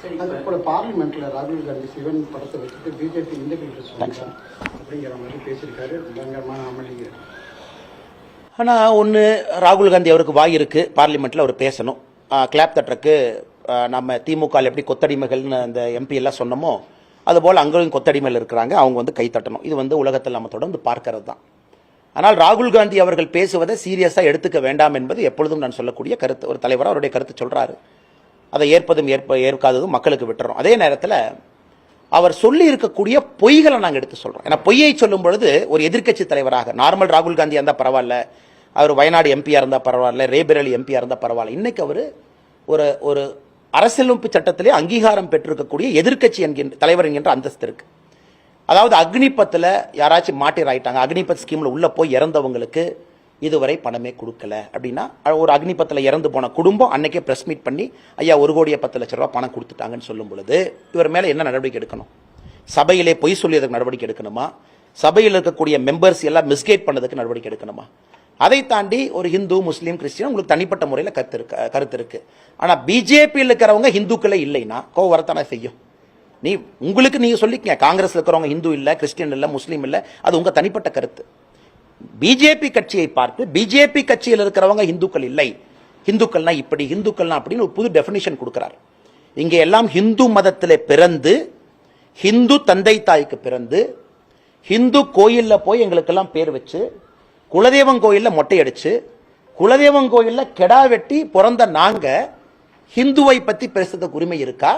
சரி அது இப்ப கூட பார்லிமெண்ட்ல ராகுல் காந்தி சிவன் படத்தை வச்சுட்டு பிஜேபி இண்டிபெண்டன்ஸ் அப்படிங்கிற மாதிரி பேசியிருக்காரு பயங்கரமான அமளிங்க ஆனால் ஒன்று ராகுல் காந்தி அவருக்கு வாய் இருக்கு. பார்லிமெண்ட்டில் அவர் பேசணும். கிளாப் தட்டுறக்கு நம்ம திமுக எப்படி கொத்தடிமைகள்னு அந்த எம்பி எல்லாம் சொன்னோமோ அதுபோல் அங்கேயும் கொத்தடிமைகள் இருக்கிறாங்க. அவங்க வந்து கை தட்டணும். இது வந்து உலகத்தில் நம்ம தொடர்ந்து பார்க்கறது தான் ஆனால் ராகுல் காந்தி அவர்கள் பேசுவதை சீரியஸாக எடுத்துக்க வேண்டாம் என்பது எப்பொழுதும் நான் சொல்லக்கூடிய கருத்து. ஒரு தலைவராக அவருடைய கருத்து சொல்றாரு. அதை ஏற்பதும் ஏற்ப ஏற்காததும் மக்களுக்கு விட்டுறோம். அதே நேரத்தில் அவர் சொல்லி இருக்கக்கூடிய பொய்களை நாங்கள் எடுத்து சொல்கிறோம் ஏன்னா பொய்யை சொல்லும் பொழுது ஒரு எதிர்க்கட்சி தலைவராக நார்மல் ராகுல் காந்தியாக இருந்தால் பரவாயில்ல அவர் வயநாடு எம்பியாக இருந்தால் பரவாயில்ல ரேபரலி எம்பியாக இருந்தால் பரவாயில்ல. இன்னைக்கு அவர் ஒரு ஒரு அரசியலமைப்பு சட்டத்திலே அங்கீகாரம் பெற்றிருக்கக்கூடிய எதிர்க்கட்சி என்கின்ற தலைவர் என்கின்ற அந்தஸ்து இருக்கு. அதாவது அக்னிபத்தில் யாராச்சும் மாட்டிராயிட்டாங்க அக்னிபத் ஸ்கீமில் உள்ளே போய் இறந்தவங்களுக்கு இதுவரை பணமே கொடுக்கல. அப்படின்னா ஒரு அக்னிபத்தில் இறந்து போன குடும்பம் அன்னைக்கே ப்ரெஸ் மீட் பண்ணி ஐயா ஒரு கோடியே பத்து லட்ச ரூபா பணம் கொடுத்துட்டாங்கன்னு சொல்லும் பொழுது இவர் மேலே என்ன நடவடிக்கை எடுக்கணும்? சபையிலே பொய் சொல்லியதுக்கு நடவடிக்கை எடுக்கணுமா? சபையில் இருக்கக்கூடிய மெம்பர்ஸ் எல்லாம் மிஸ்கேட் பண்ணதுக்கு நடவடிக்கை எடுக்கணுமா? அதை தாண்டி ஒரு ஹிந்து முஸ்லீம் கிறிஸ்டின் உங்களுக்கு தனிப்பட்ட முறையில் கருத்து இருக்கு கருத்து இருக்கு. ஆனால் பிஜேபியில் இருக்கிறவங்க ஹிந்துக்களே இல்லைன்னா கோவம் செய்யும். நீ உங்களுக்கு நீங்கள் சொல்லிக்கங்க. காங்கிரஸ் இருக்கிறவங்க ஹிந்து இல்லை கிறிஸ்டின் இல்லை முஸ்லீம் இல்லை அது உங்கள் தனிப்பட்ட கருத்து. பிஜேபி கட்சியை பார்த்து பிஜேபி கட்சியில் இருக்கிறவங்க இந்துக்கள் இல்லை. இந்துக்கள்னா இப்படி இந்துக்கள்னா அப்படின்னு ஒரு புது டெபினிஷன் கொடுக்கிறார். இங்கே எல்லாம் ஹிந்து மதத்தில் பிறந்து ஹிந்து தந்தை தாய்க்கு பிறந்து ஹிந்து கோயிலில் போய் எங்களுக்கெல்லாம் பேர் வச்சு குலதெய்வம் கோயிலில் மொட்டை அடிச்சு குலதெய்வம் கோயிலில் கெடா வெட்டி பிறந்த நாங்கள் ஹிந்துவை பற்றி பேசுறதுக்கு உரிமை இருக்கா?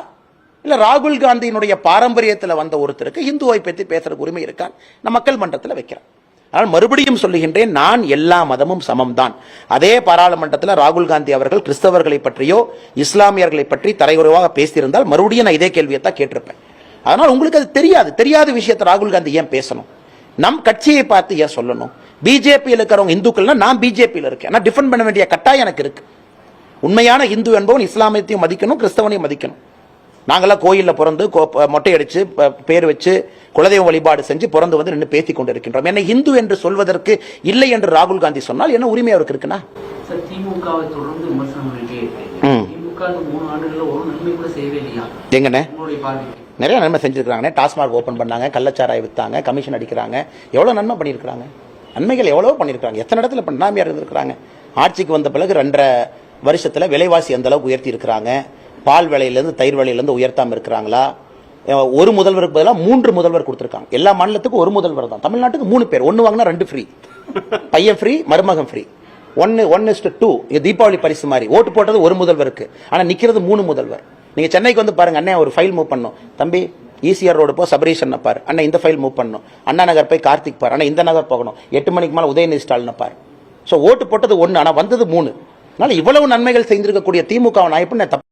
இல்லை ராகுல் காந்தியினுடைய பாரம்பரியத்தில் வந்த ஒருத்தருக்கு ஹிந்துவை பற்றி பேசுறதுக்கு உரிமை இருக்கா? நான் மக்கள் மன்றத்தில் வைக்கிறேன் ஆனால் மறுபடியும் சொல்லுகின்றேன் நான் எல்லா மதமும் சமம்தான். அதே பாராளுமன்றத்தில் ராகுல் காந்தி அவர்கள் கிறிஸ்தவர்களை பற்றியோ இஸ்லாமியர்களை பற்றி தரைகுறைவாக பேசியிருந்தால் மறுபடியும் நான் இதே கேள்வியை தான் கேட்டிருப்பேன். அதனால் உங்களுக்கு அது தெரியாது. தெரியாத விஷயத்தை ராகுல் காந்தி ஏன் பேசணும்? நம் கட்சியை பார்த்து ஏன் சொல்லணும்? பிஜேபியில் இருக்கிறவங்க இந்துக்கள்னா நான் பிஜேபியில் இருக்கேன். நான் டிஃபெண்ட் பண்ண வேண்டிய கட்டாயம் எனக்கு இருக்கு. உண்மையான இந்து என்பவன் இஸ்லாமியத்தையும் மதிக்கணும் கிறிஸ்தவனையும் மதிக்கணும். நாங்களாம் கோயிலில் பிறந்து மொட்டை அடிச்சு ப- பேர் வச்சு குலதெய்வ வழிபாடு செஞ்சு பிறந்து வந்து நின்று பேசிக் கொண்டிருக்கின்றோம். என்னை இந்து என்று சொல்வதற்கு இல்லை என்று ராகுல் காந்தி சொன்னால் என்ன உரிமை அவருக்கு இருக்குன்னா? திமுகவை தொடர்ந்து விமர்சனம் நிறைய நன்மை செஞ்சிருக்காங்க டாஸ்மாக் ஓபன் பண்ணாங்க கள்ளச்சாராய வித்தாங்க கமிஷன் அடிக்கிறாங்க. எவ்வளவு நன்மை பண்ணியிருக்காங்க நன்மைகள் எவ்வளவோ பண்ணியிருக்காங்க எத்தனை இடத்துல பண்ணாமையா இருந்திருக்கிறாங்க? ஆட்சிக்கு வந்த பிறகு ரெண்டரை வருஷத்துல விலைவாசி எந்த அளவுக்கு உயர்த்தி இருக்கிறாங்க. பால் விலையிலேருந்து தயிர் விலையிலேருந்து உயர்த்தாமல் இருக்கிறாங்களா? ஒரு முதல்வருக்கு பதிலாக மூன்று முதல்வர் கொடுத்துருக்காங்க. எல்லா மாநிலத்துக்கும் ஒரு முதல்வர் தான். தமிழ்நாட்டுக்கு மூணு பேர். ஒன்று வாங்கினா ரெண்டு ஃப்ரீ பையன் ஃப்ரீ மருமகன் ஃப்ரீ ஒன்னு ஒன் இஸ்ட் டூ தீபாவளி பரிசு மாதிரி. ஓட்டு போட்டது ஒரு முதல்வருக்கு. ஆனால் நிற்கிறது மூணு முதல்வர். நீங்கள் சென்னைக்கு வந்து பாருங்க அண்ணன் ஒரு ஃபைல் மூவ் பண்ணும். தம்பி ஈசிஆர் ரோடு போ சபரீஷன் பார் அண்ணா இந்த ஃபைல் மூவ் பண்ணணும் அண்ணா நகர் போய் கார்த்திக் பார். அண்ணா இந்த நகர் போகணும். எட்டு மணிக்கு மேலே உதயநிதி ஸ்டாலின் பார் ஸோ ஓட்டு போட்டது ஒன்று ஆனால் வந்தது மூணு. அதனால் இவ்வளவு நன்மைகள் செய்திருக்கக்கூடிய திமுக நான் எப்படி நான் தப்பு